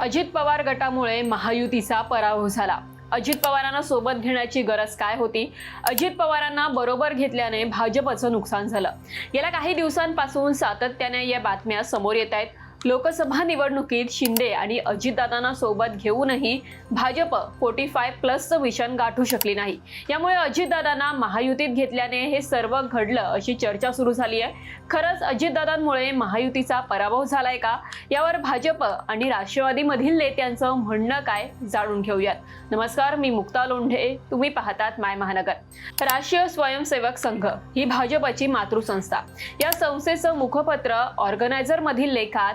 अजित पवार गटामुळे महायुतीचा पराभव झाला. अजित पवारांना सोबत घेण्याची गरज काय होती? अजित पवारांना बरोबर घेतल्याने भाजपचं नुकसान झालं. गेल्या काही दिवसांपासून सातत्याने या बातम्या समोर येत आहेत. लोकसभा निवडणुकीत शिंदे आणि अजितदादांना सोबत घेऊनही भाजप फोर्टी फाय प्लसचं मिशन गाठू शकली नाही. यामुळे अजितदादांना महायुतीत घेतल्याने हे सर्व घडलं अशी चर्चा सुरू झाली आहे. खरंच अजितदादांमुळे महायुतीचा पराभव झालाय का? यावर भाजप आणि राष्ट्रवादीमधील नेत्यांचं म्हणणं काय जाणून घेऊयात. नमस्कार मी मुक्ता लोंढे. तुम्ही पाहतात माय महानगर. राष्ट्रीय स्वयंसेवक संघ ही भाजपची मातृसंस्था. या संस्थेचं मुखपत्र ऑर्गनायझरमधील लेखात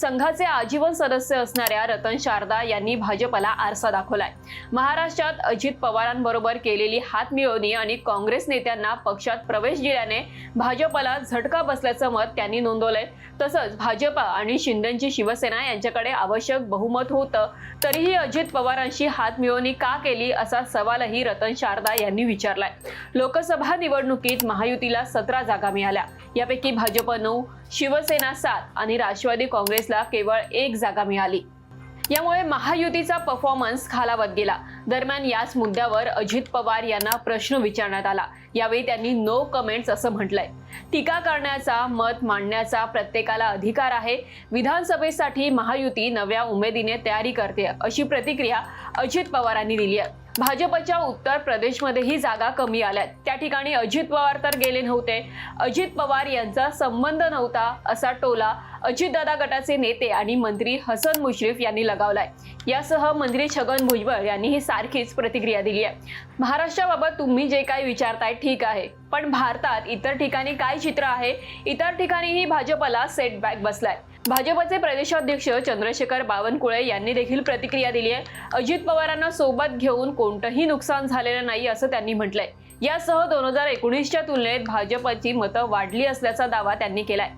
संघाचे आजीवन सदस्य असणाऱ्या रतन शारदा यांनी भाजपला आरसा दाखवलाय. महाराष्ट्रात अजित पवारांबरोबर केलेली हातमिळवणी आणि काँग्रेस नेत्यांना पक्षात प्रवेश दिल्याने भाजपला झटका बसल्याचं मत त्यांनी नोंदवलंय. तसंच भाजप आणि शिंदेची शिवसेना यांच्याकडे आवश्यक बहुमत होतं तरीही अजित पवारांशी हातमिळवणी का केली असा सवालही रतन शारदा यांनी विचारलाय. लोकसभा निवडणुकीत महायुतीला सतरा जागा मिळाल्या. यापैकी भाजप नऊ शिवसेना सात आणि राष्ट्रवादी काँग्रेस काँग्रेसला केवळ एक जागा मिळाली. यामुळे महायुतीचा परफॉर्मन्स खालावत गेला. दरम्यान याच मुद्द्यावर अजित पवार यांना प्रश्न विचारण्यात आला. यावेळी त्यांनी नो कमेंट्स असं म्हटलंय. टीका करण्याचा मत मांडण्याचा प्रत्येकाला अधिकार आहे. विधानसभेसाठी महायुती नव्या उमेदीने तयारी करते अशी प्रतिक्रिया अजित पवारांनी दिली आहे. भाजपच्या उत्तर प्रदेशमध्येही जागा कमी आल्यात. त्या ठिकाणी अजित पवार तर गेले नव्हते. अजित पवार यांचा संबंध नव्हता असा टोला अजितदादा गटाचे नेते आणि मंत्री हसन मुश्रीफ यांनी लगावलाय. यासह मंत्री छगन भुजबळ यांनी ही सारखीच प्रतिक्रिया दिली आहे. महाराष्ट्राबाबत तुम्ही जे काही विचारताय ठीक आहे पण भारतात इतर ठिकाणी काय चित्र आहे? इतर ठिकाणीही भाजपला सेटबॅक बसलाय. भाजपचे प्रदेशाध्यक्ष चंद्रशेखर बावनकुळे यांनी देखील प्रतिक्रिया दिली आहे. अजित पवारांना सोबत घेऊन कोणतंही नुकसान झालेलं नाही असं त्यांनी म्हटलंय. यासह दोन हजार एकोणीसच्या तुलनेत भाजपची मतं वाढली असल्याचा दावा त्यांनी केलाय.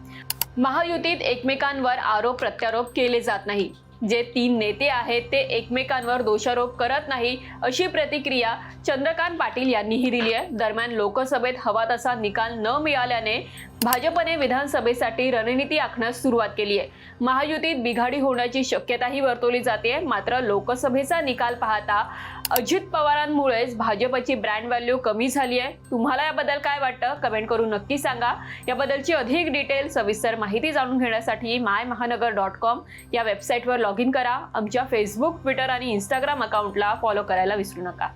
महायुतीत एकमेकांवर आरोप प्रत्यारोप केले जात नाही. जे तीन नेते आहेत ते एकमेकांवर दोषारोप करत नाही अशी प्रतिक्रिया चंद्रकांत पाटील यांनीही दिली आहे. दरम्यान लोकसभेत हवा तसा निकाल न मिळाल्याने भाजपने विधानसभेसाठी रणनीती आखण्यास सुरुवात केली आहे. महायुतीत बिघाडी होण्याची शक्यताही वर्तवली जाते मात्र लोकसभेचा निकाल पाहता अजित पवारांमुळेच भाजपची ब्रँड व्हॅल्यू कमी झाली आहे. तुम्हाला याबद्दल काय वाटतं? कमेंट करून नक्की सांगा. याबद्दलची अधिक डिटेल सविस्तर माहिती जाणून घेण्यासाठी माय महानगर डॉट कॉम या वेबसाईटवर लॉग इन करा. आमच्या फेसबुक ट्विटर आणि इंस्टाग्राम अकाउंटला फॉलो करायला विसरू नका.